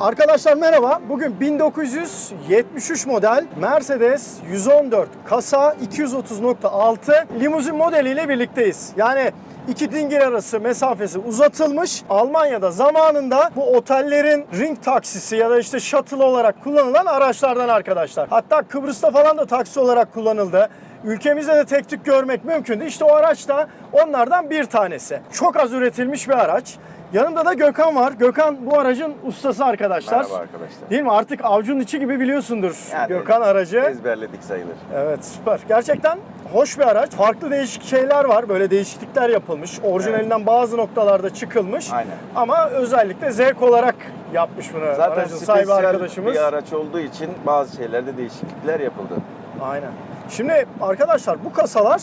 Arkadaşlar merhaba. Bugün 1973 model Mercedes 114 kasa 230.6 limuzin modeliyle birlikteyiz. Yani iki dingil arası mesafesi uzatılmış. Almanya'da zamanında bu otellerin ring taksisi ya da işte shuttle olarak kullanılan araçlardan arkadaşlar. Hatta Kıbrıs'ta falan da taksi olarak kullanıldı. Ülkemizde de tek tük görmek mümkündü. İşte o araç da onlardan bir tanesi. Çok az üretilmiş bir araç. Yanımda da Gökhan var. Gökhan bu aracın ustası arkadaşlar. Merhaba arkadaşlar. Değil mi? Artık avcunun içi gibi biliyorsundur Yani Gökhan aracı. Ezberledik sayılır. Evet süper. Gerçekten hoş bir araç. Farklı değişik şeyler var. Böyle değişiklikler yapılmış. Orijinalinden bazı noktalarda çıkılmış. Aynen. Ama özellikle zevk olarak yapmış bunu Zaten aracın sahibi arkadaşımız. bir araç olduğu için bazı şeylerde değişiklikler yapıldı. Aynen. Şimdi arkadaşlar bu kasalar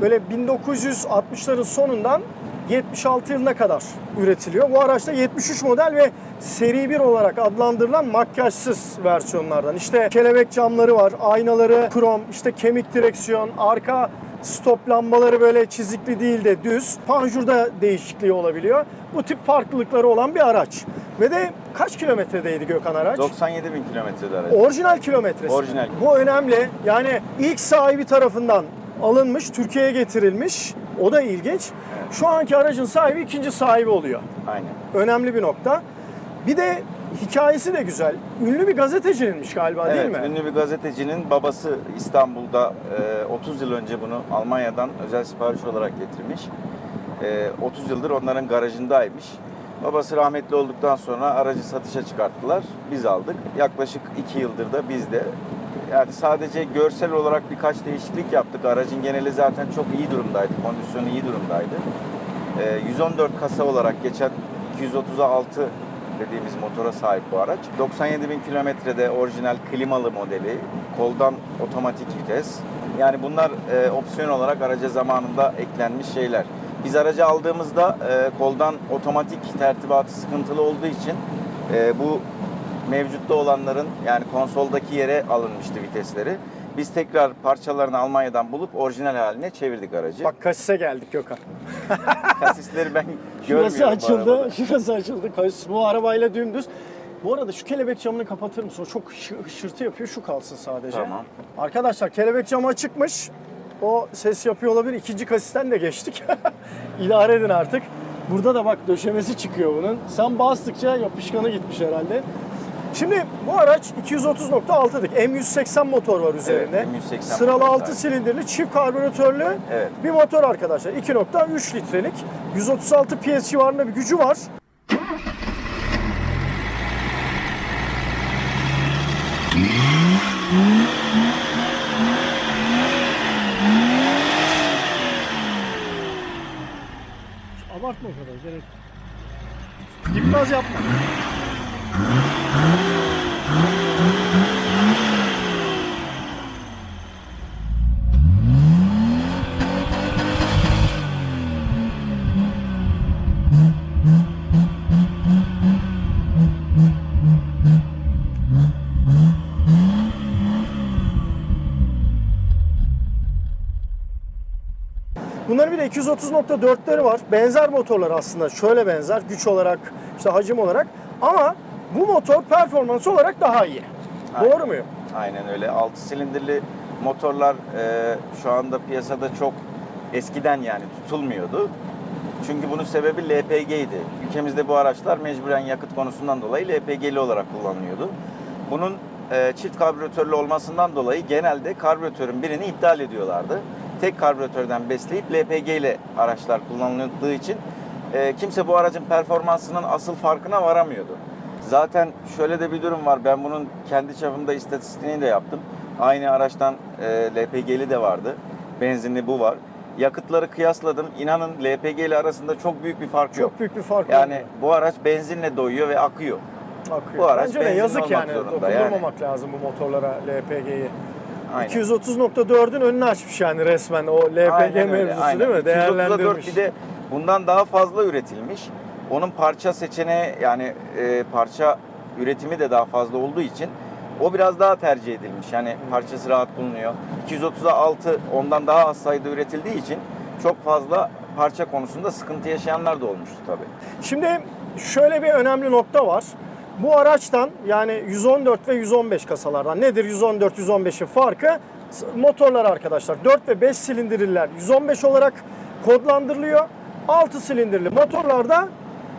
böyle 1960'ların sonundan 76 yılına kadar üretiliyor. Bu araçta 73 model ve seri 1 olarak adlandırılan makyajsız versiyonlardan. İşte kelebek camları var, aynaları krom, işte kemik direksiyon, arka stop lambaları böyle çizikli değil de düz. Panjurda değişikliği olabiliyor. Bu tip farklılıkları olan bir araç. Ve de kaç kilometredeydi Gökhan araç? 97 bin kilometrede araç. Orijinal kilometresi. Orijinal. Bu önemli. Yani ilk sahibi tarafından alınmış, Türkiye'ye getirilmiş. O da ilginç. Şu anki aracın sahibi ikinci sahibi oluyor. Aynen. Önemli bir nokta. Bir de hikayesi de güzel. Ünlü bir gazetecininmiş galiba değil evet, mi? ünlü bir gazetecinin babası İstanbul'da e, 30 yıl önce bunu Almanya'dan özel sipariş olarak getirmiş. E, 30 yıldır onların garajındaymış. Babası rahmetli olduktan sonra aracı satışa çıkarttılar. Biz aldık. Yaklaşık 2 yıldır da bizde. Yani sadece görsel olarak birkaç değişiklik yaptık. Aracın geneli zaten çok iyi durumdaydı. Kondisyonu iyi durumdaydı. E, 114 kasa olarak geçen 230'a 6 dediğimiz motora sahip bu araç. 97 bin kilometrede orijinal klimalı modeli, koldan otomatik vites. Yani bunlar e, opsiyon olarak araca zamanında eklenmiş şeyler. Biz aracı aldığımızda e, koldan otomatik tertibatı sıkıntılı olduğu için e, bu mevcutta olanların yani konsoldaki yere alınmıştı vitesleri. Biz tekrar parçalarını Almanya'dan bulup orijinal haline çevirdik aracı. Bak kasise geldik Gökhan. Kasisleri ben Şurası görmüyorum bu açıldı. Şurası açıldı. Kasis bu arabayla dümdüz. Bu arada şu kelebek camını kapatır mısın? O çok şı- hışırtı yapıyor. Şu kalsın sadece. Tamam. Arkadaşlar kelebek camı açıkmış. O ses yapıyor olabilir. İkinci kasisten de geçtik. İdare edin artık. Burada da bak döşemesi çıkıyor bunun. Sen bastıkça yapışkanı gitmiş herhalde. Şimdi bu araç 230.6'lık M180 motor var üzerinde. M180 Sıralı motor 6 sahibi. silindirli çift karbüratörlü Evet. bir motor arkadaşlar. 2.3 litrelik. 136 PS civarında bir gücü var. Abartma o kadar gerek. Gitmez yapma. Bunların bir de 230.4'leri var. Benzer motorlar aslında. Şöyle benzer. Güç olarak, işte hacim olarak. Ama bu motor performans olarak daha iyi. Aynen. Doğru muyum? Aynen öyle. 6 silindirli motorlar e, şu anda piyasada çok eskiden yani tutulmuyordu. Çünkü bunun sebebi LPG'ydi. Ülkemizde bu araçlar mecburen yakıt konusundan dolayı LPG'li olarak kullanılıyordu. Bunun e, çift karbüratörlü olmasından dolayı genelde karbüratörün birini iptal ediyorlardı. Tek karbüratörden besleyip LPG ile araçlar kullanıldığı için e, kimse bu aracın performansının asıl farkına varamıyordu. Zaten şöyle de bir durum var. Ben bunun kendi çapımda istatistiğini de yaptım. Aynı araçtan e, LPG'li de vardı. Benzinli bu var. Yakıtları kıyasladım. İnanın LPG ile arasında çok büyük bir fark yok. Çok büyük bir fark Yani var. bu araç benzinle doyuyor ve akıyor. Akıyor. bu araç Bence de yazık yani. Dokundurmamak lazım bu motorlara LPG'yi. Aynen. 230.4'ün önünü açmış yani resmen o LPG Aynen öyle, mevzusu aynen. değil mi? 234 Değerlendirmiş. bir de bundan daha fazla üretilmiş. Onun parça seçeneği yani e, parça üretimi de daha fazla olduğu için o biraz daha tercih edilmiş. Yani parçası rahat bulunuyor. 230'a 6 ondan daha az sayıda üretildiği için çok fazla parça konusunda sıkıntı yaşayanlar da olmuştu tabii. Şimdi şöyle bir önemli nokta var. bu araçtan yani 114 ve 115 kasalardan nedir 114 115'in farkı? Motorlar arkadaşlar 4 ve 5 silindirliler 115 olarak kodlandırılıyor. 6 silindirli motorlarda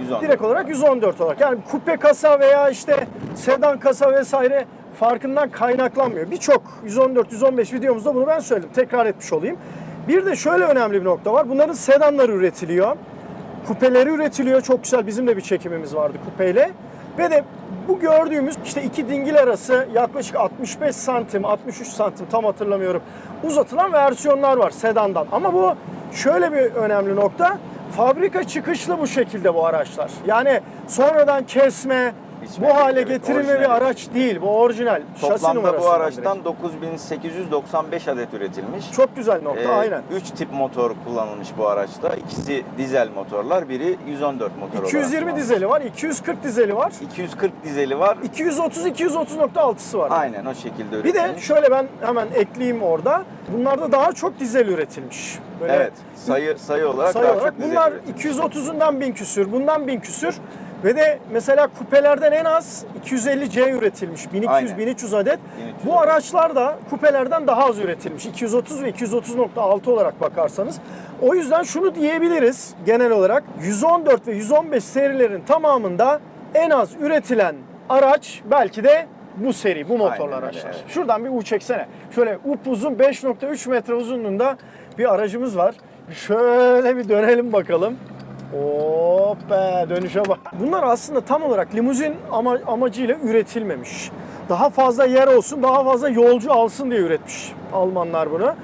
110. direkt olarak 114 olarak. Yani kupe kasa veya işte sedan kasa vesaire farkından kaynaklanmıyor. Birçok 114-115 videomuzda bunu ben söyledim. Tekrar etmiş olayım. Bir de şöyle önemli bir nokta var. Bunların sedanları üretiliyor. Kupeleri üretiliyor. Çok güzel bizim de bir çekimimiz vardı kupeyle. Ve de bu gördüğümüz işte iki dingil arası yaklaşık 65 santim, 63 santim tam hatırlamıyorum uzatılan versiyonlar var sedandan. Ama bu şöyle bir önemli nokta. Fabrika çıkışlı bu şekilde bu araçlar. Yani sonradan kesme, Biçme bu hale getirilme bir araç değil. Bu orijinal. Şasi Toplamda bu numarasından araçtan direkt. 9895 adet üretilmiş. Çok güzel nokta Ee, aynen. 3 tip motor kullanılmış bu araçta. İkisi dizel motorlar, biri 114 motor olarak 220 kullanılmış. dizeli var, 240 dizeli var. 240 dizeli var. 230 230.6'sı var. Aynen o şekilde Bir de üretilmiş. şöyle ben hemen ekleyeyim orada. Bunlarda daha çok dizel üretilmiş. Böyle Evet, sayı sayı olarak sayı daha olarak çok dizel bunlar üretilmiş. 230'undan 1000 küsür, bundan 1000 küsür. Ve de mesela kupelerden en az 250C üretilmiş. 1200 Aynen. 1300 adet. 1300 Bu araçlar da kupelerden daha az üretilmiş. 230 ve 230.6 olarak bakarsanız. O yüzden şunu diyebiliriz genel olarak 114 ve 115 serilerin tamamında en az üretilen araç belki de bu seri, bu motorlu Aynen araçlar. evet. Şuradan bir U çeksene. Şöyle upuzun 5.3 metre uzunluğunda bir aracımız var. Şöyle bir dönelim bakalım. Hop dönüşe bak. Bunlar aslında tam olarak limuzin ama, amacıyla üretilmemiş. Daha fazla yer olsun, daha fazla yolcu alsın diye üretmiş Almanlar bunu.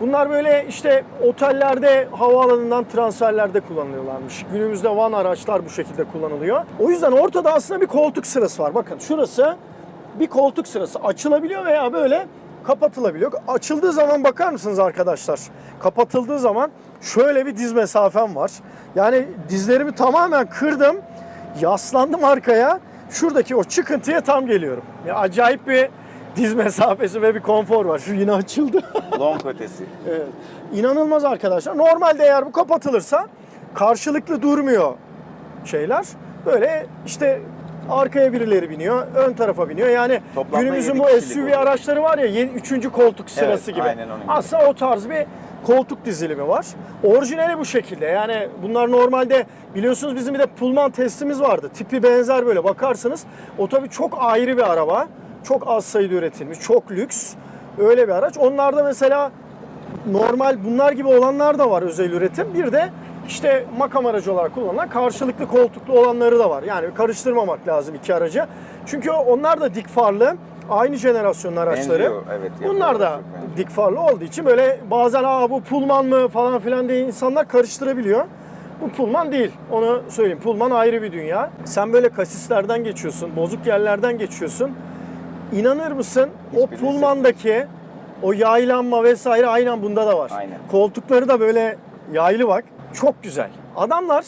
Bunlar böyle işte otellerde, havaalanından transferlerde kullanılıyorlarmış. Günümüzde van araçlar bu şekilde kullanılıyor. O yüzden ortada aslında bir koltuk sırası var. Bakın şurası bir koltuk sırası açılabiliyor veya böyle kapatılabiliyor. Açıldığı zaman bakar mısınız arkadaşlar? Kapatıldığı zaman şöyle bir diz mesafem var. Yani dizlerimi tamamen kırdım. Yaslandım arkaya. Şuradaki o çıkıntıya tam geliyorum. Ya acayip bir diz mesafesi ve bir konfor var. Şu yine açıldı. Long ötesi. Evet. İnanılmaz arkadaşlar. Normalde eğer bu kapatılırsa karşılıklı durmuyor şeyler. Böyle işte arkaya birileri biniyor, ön tarafa biniyor. Yani Toplamda günümüzün bu SUV oluyor. araçları var ya, yeni üçüncü koltuk sırası gibi. aynen onun gibi. Aslında o tarz bir koltuk dizilimi var. Orijinali bu şekilde. Yani bunlar normalde biliyorsunuz bizim bir de Pullman testimiz vardı. Tipi benzer böyle bakarsınız. O tabii çok ayrı bir araba. Çok az sayıda üretilmiş, çok lüks. Öyle bir araç. Onlarda mesela normal bunlar gibi olanlar da var özel üretim. Bir de işte makam aracı olarak kullanılan karşılıklı koltuklu olanları da var. Yani karıştırmamak lazım iki aracı. Çünkü onlar da dik farlı. Aynı jenerasyonun araçları. Benziyor, evet, Bunlar da dik farlı olduğu için böyle bazen Aa, bu Pullman mı falan filan diye insanlar karıştırabiliyor. Bu Pullman değil. Onu söyleyeyim. Pullman ayrı bir dünya. Sen böyle kasislerden geçiyorsun, bozuk yerlerden geçiyorsun. İnanır mısın o Hiçbirini Pullman'daki o yaylanma vesaire aynen bunda da var. Aynen. Koltukları da böyle yaylı bak. Çok güzel. Adamlar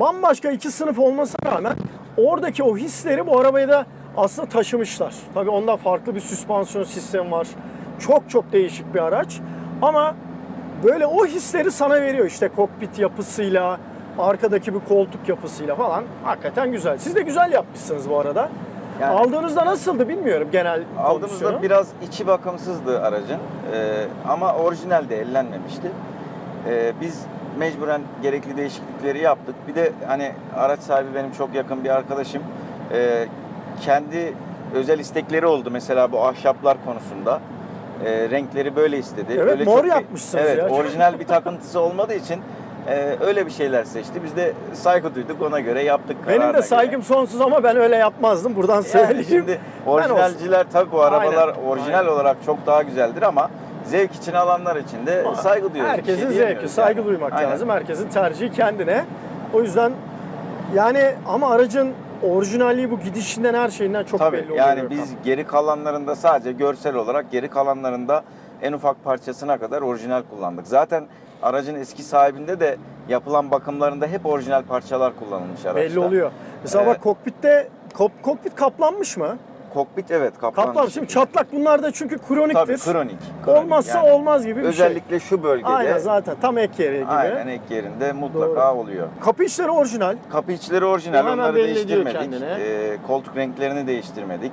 bambaşka iki sınıf olmasına rağmen oradaki o hisleri bu arabaya da aslında taşımışlar. Tabii onda farklı bir süspansiyon sistemi var. Çok çok değişik bir araç. Ama böyle o hisleri sana veriyor işte kokpit yapısıyla, arkadaki bir koltuk yapısıyla falan. Hakikaten güzel. Siz de güzel yapmışsınız bu arada. Yani- Aldığınızda nasıldı bilmiyorum genel. Aldığımızda biraz içi bakımsızdı aracın Ee, ama orijinal de ellenmemişti. Ee, biz mecburen gerekli değişiklikleri yaptık. Bir de hani araç sahibi benim çok yakın bir arkadaşım. Ee, kendi özel istekleri oldu mesela bu ahşaplar konusunda. Ee, renkleri böyle istedi. Evet, öyle mor çok- yapmışsınız evet, ya. orijinal bir takıntısı olmadığı için e, öyle bir şeyler seçti. Biz de saygı duyduk ona göre yaptık. Benim de göre. saygım sonsuz ama ben öyle yapmazdım. Buradan Yani söyleyeyim. şimdi orijinalciler tabii bu arabalar Aynen, orijinal aynen. olarak çok daha güzeldir ama zevk için alanlar için de saygı duyuyoruz. Bir Herkesin şey zevki, saygı yani. duymak Aynen. lazım. Herkesin tercihi kendine. O yüzden yani ama aracın orijinalliği bu gidişinden her şeyinden çok Tabii belli oluyor. yani Gökhan. biz geri kalanlarında sadece görsel olarak geri kalanlarında en ufak parçasına kadar orijinal kullandık. Zaten aracın eski sahibinde de yapılan bakımlarında hep orijinal parçalar kullanılmış araçta. belli oluyor. Mesela Evet. bak kokpitte kok- kokpit kaplanmış mı? Kokpit evet kaplan. Kaplan. Şimdi çatlak bunlar da çünkü kroniktir. Tabii kronik. kronik. Olmazsa Yani olmaz gibi bir şey. Özellikle şu bölgede. Aynen zaten tam ek yeri gibi. Aynen ek yerinde mutlaka oluyor. Kapı içleri orijinal. Kapı içleri orijinal. Hemen Onları değiştirmedik. Ee, koltuk renklerini değiştirmedik.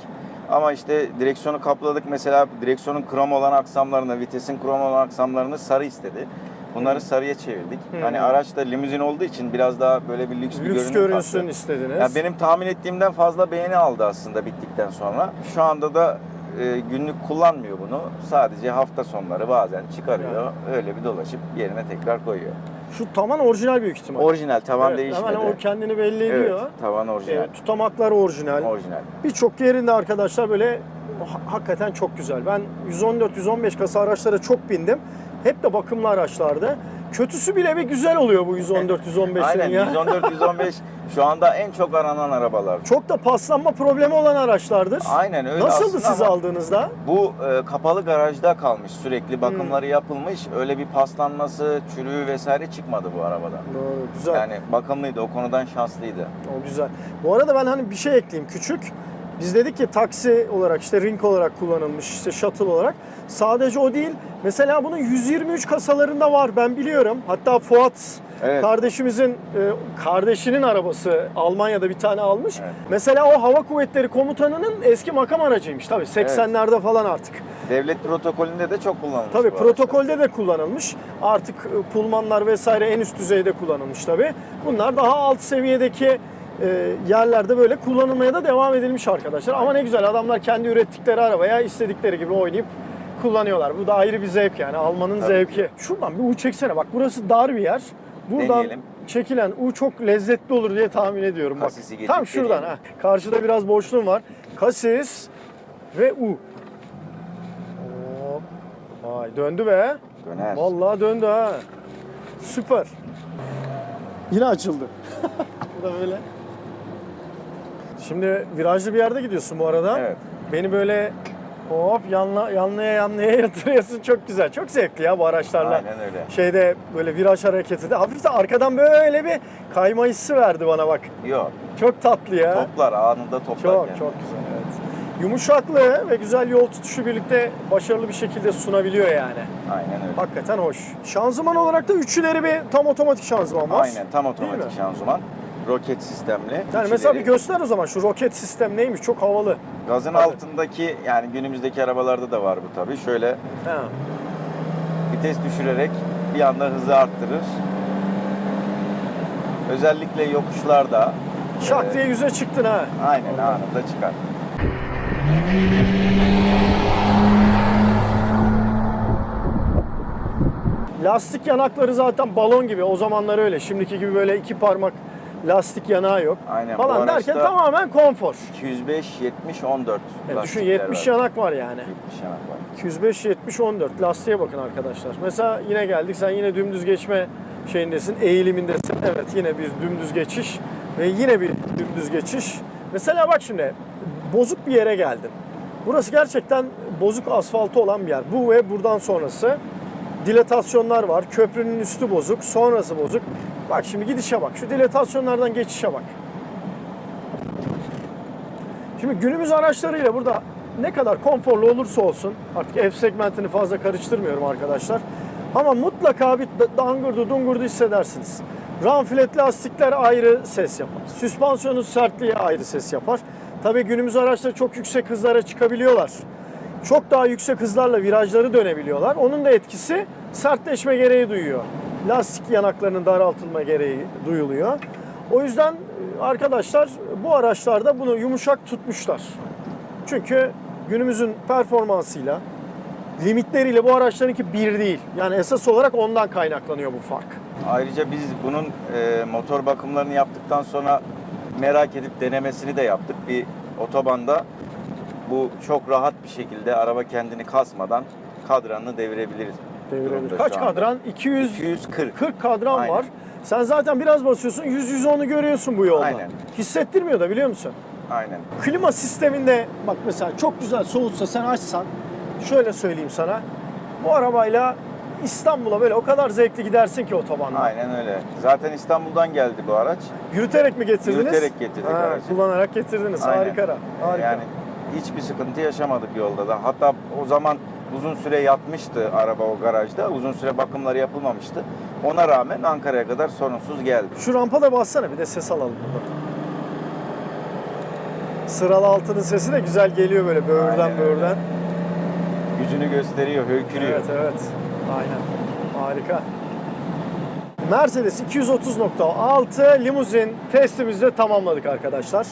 Ama işte direksiyonu kapladık. Mesela direksiyonun krom olan aksamlarını, vitesin krom olan aksamlarını sarı istedi. Bunları sarıya çevirdik. Hani araç da limuzin olduğu için biraz daha böyle bir lüks, bir Lüks görünüm görünsün kattı. istediniz. Ya benim tahmin ettiğimden fazla beğeni aldı aslında bittikten sonra. Şu anda da e, günlük kullanmıyor bunu. Sadece hafta sonları bazen çıkarıyor. Öyle bir dolaşıp yerine tekrar koyuyor. Şu tavan orijinal büyük ihtimal. Orijinal tavan Evet, değişmedi. Hemen o kendini belli evet, ediyor. tavan orijinal. E, tutamaklar orijinal. Orijinal. Birçok yerinde arkadaşlar böyle ha- hakikaten çok güzel. Ben 114-115 kasa araçlara çok bindim. Hep de bakımlı araçlardı. Kötüsü bile bir güzel oluyor bu 114-115'lerin Aynen ya. 114 115 şu anda en çok aranan arabalar. Çok da paslanma problemi olan araçlardır. Aynen öyle Nasıldı aslında siz ama aldığınızda? Bu e, kapalı garajda kalmış Hmm. sürekli bakımları yapılmış. Öyle bir paslanması, çürüğü vesaire çıkmadı bu arabadan. Doğru, güzel. Yani bakımlıydı o konudan şanslıydı. O güzel. Bu arada ben hani bir şey ekleyeyim küçük. Biz dedik ki taksi olarak işte ring olarak kullanılmış işte shuttle olarak. Sadece o değil. Mesela bunun 123 kasalarında var ben biliyorum. Hatta Fuat Evet. kardeşimizin e, kardeşinin arabası Almanya'da bir tane almış. Evet. Mesela o hava kuvvetleri komutanının eski makam aracıymış tabii 80'lerde falan artık. Devlet protokolünde de çok kullanılmış. Tabii protokolde de kullanılmış. Artık e, pulmanlar vesaire en üst düzeyde kullanılmış tabii. Bunlar daha alt seviyedeki e, yerlerde böyle kullanılmaya da devam edilmiş arkadaşlar. Ama ne güzel adamlar kendi ürettikleri arabaya istedikleri gibi oynayıp kullanıyorlar. Bu da ayrı bir zevk yani almanın Tabii zevki. Şuradan bir U çeksene bak burası dar bir yer. Buradan Deneyelim. çekilen U çok lezzetli olur diye tahmin ediyorum. Bak. Kasisi Tam şuradan ha. Karşıda biraz boşluğum var. Kasis ve U. Hop. Vay döndü be. Döner. Vallahi döndü ha. Süper. Yine açıldı. bu da böyle. Şimdi virajlı bir yerde gidiyorsun bu arada. Evet. Beni böyle hop yanla, yanlaya yanlaya yatırıyorsun. Çok güzel. Çok zevkli ya bu araçlarla. Aynen öyle. Şeyde böyle viraj hareketi de hafif de arkadan böyle bir kayma hissi verdi bana bak. Yok. Çok tatlı ya. Toplar anında toplar. Çok kendini. çok güzel evet. Yumuşaklığı ve güzel yol tutuşu birlikte başarılı bir şekilde sunabiliyor yani. Aynen öyle. Hakikaten hoş. Şanzıman olarak da üçleri bir tam otomatik şanzıman var. Aynen tam Değil otomatik mi? şanzıman. Roket sistemli. Yani İçleri- mesela bir göster o zaman şu roket sistem neymiş çok havalı. Gazın Hadi. altındaki yani günümüzdeki arabalarda da var bu tabii. Şöyle Ha. vites düşürerek bir anda hızı arttırır. Özellikle yokuşlarda Şak e, diye yüze çıktın ha. aynen anında çıkar. Lastik yanakları zaten balon gibi. O zamanlar öyle. Şimdiki gibi böyle iki parmak lastik yanağı yok. Aynen, bu Falan araçta- derken tamamen konfor. 205 70 14 Evet, düşün lastikler 70 var. yanak var yani. 70 yanak var. 205 70 14 lastiğe bakın arkadaşlar. Mesela yine geldik sen yine dümdüz geçme şeyindesin, eğilimindesin. Evet yine bir dümdüz geçiş ve yine bir dümdüz geçiş. Mesela bak şimdi bozuk bir yere geldin. Burası gerçekten bozuk asfaltı olan bir yer. Bu ve buradan sonrası dilatasyonlar var. Köprünün üstü bozuk, sonrası bozuk. Bak şimdi gidişe bak. Şu dilatasyonlardan geçişe bak. Şimdi günümüz araçlarıyla burada ne kadar konforlu olursa olsun artık F segmentini fazla karıştırmıyorum arkadaşlar. Ama mutlaka bir da- dangurdu dungurdu hissedersiniz. Ramfilet lastikler ayrı ses yapar. Süspansiyonun sertliği ayrı ses yapar. Tabii günümüz araçları çok yüksek hızlara çıkabiliyorlar. Çok daha yüksek hızlarla virajları dönebiliyorlar. Onun da etkisi sertleşme gereği duyuyor. Lastik yanaklarının daraltılma gereği duyuluyor. O yüzden e, arkadaşlar bu araçlarda bunu yumuşak tutmuşlar. Çünkü günümüzün performansıyla, limitleriyle bu araçlarınki bir değil. Yani esas olarak ondan kaynaklanıyor bu fark. Ayrıca biz bunun e, motor bakımlarını yaptıktan sonra merak edip denemesini de yaptık. Bir otobanda bu çok rahat bir şekilde araba kendini kasmadan kadranını devirebilir. Devirebilir. Kaç kadran? 200 240. 40 kadran Aynen. var. Sen zaten biraz basıyorsun 100-110'u görüyorsun bu yolda. Aynen. Hissettirmiyor da biliyor musun? Aynen. Klima sisteminde bak mesela çok güzel soğutsa sen açsan şöyle söyleyeyim sana. Bu arabayla İstanbul'a böyle o kadar zevkli gidersin ki otobanda. Aynen öyle. Zaten İstanbul'dan geldi bu araç. Yürüterek mi getirdiniz? Yürüterek getirdik Ha, aracı. Kullanarak getirdiniz. Aynen. Harika. Harika. Yani hiçbir sıkıntı yaşamadık yolda da. Hatta o zaman uzun süre yatmıştı araba o garajda. Uzun süre bakımları yapılmamıştı. Ona rağmen Ankara'ya kadar sorunsuz geldi. Şu rampada bassana bir de ses alalım burada. Sıralı altının sesi de güzel geliyor böyle böğürden Aynen böğürden. Gücünü gösteriyor, höykürüyor. Evet evet. Aynen. Harika. Mercedes 230.6 limuzin testimizi de tamamladık arkadaşlar.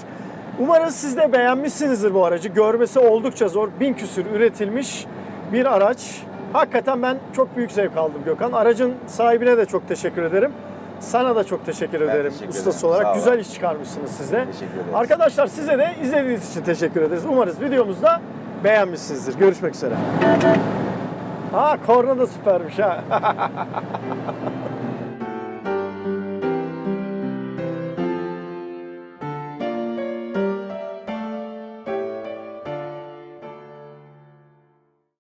Umarız siz de beğenmişsinizdir bu aracı. Görmesi oldukça zor. Bin küsür üretilmiş bir araç. Hakikaten ben çok büyük zevk aldım Gökhan. Aracın sahibine de çok teşekkür ederim. Sana da çok teşekkür ederim teşekkür ustası ederim. olarak. Güzel iş çıkarmışsınız siz de. Teşekkür ederiz. Arkadaşlar size de izlediğiniz için teşekkür ederiz. Umarız videomuzu da beğenmişsinizdir. Görüşmek üzere. Ha korna da süpermiş ha.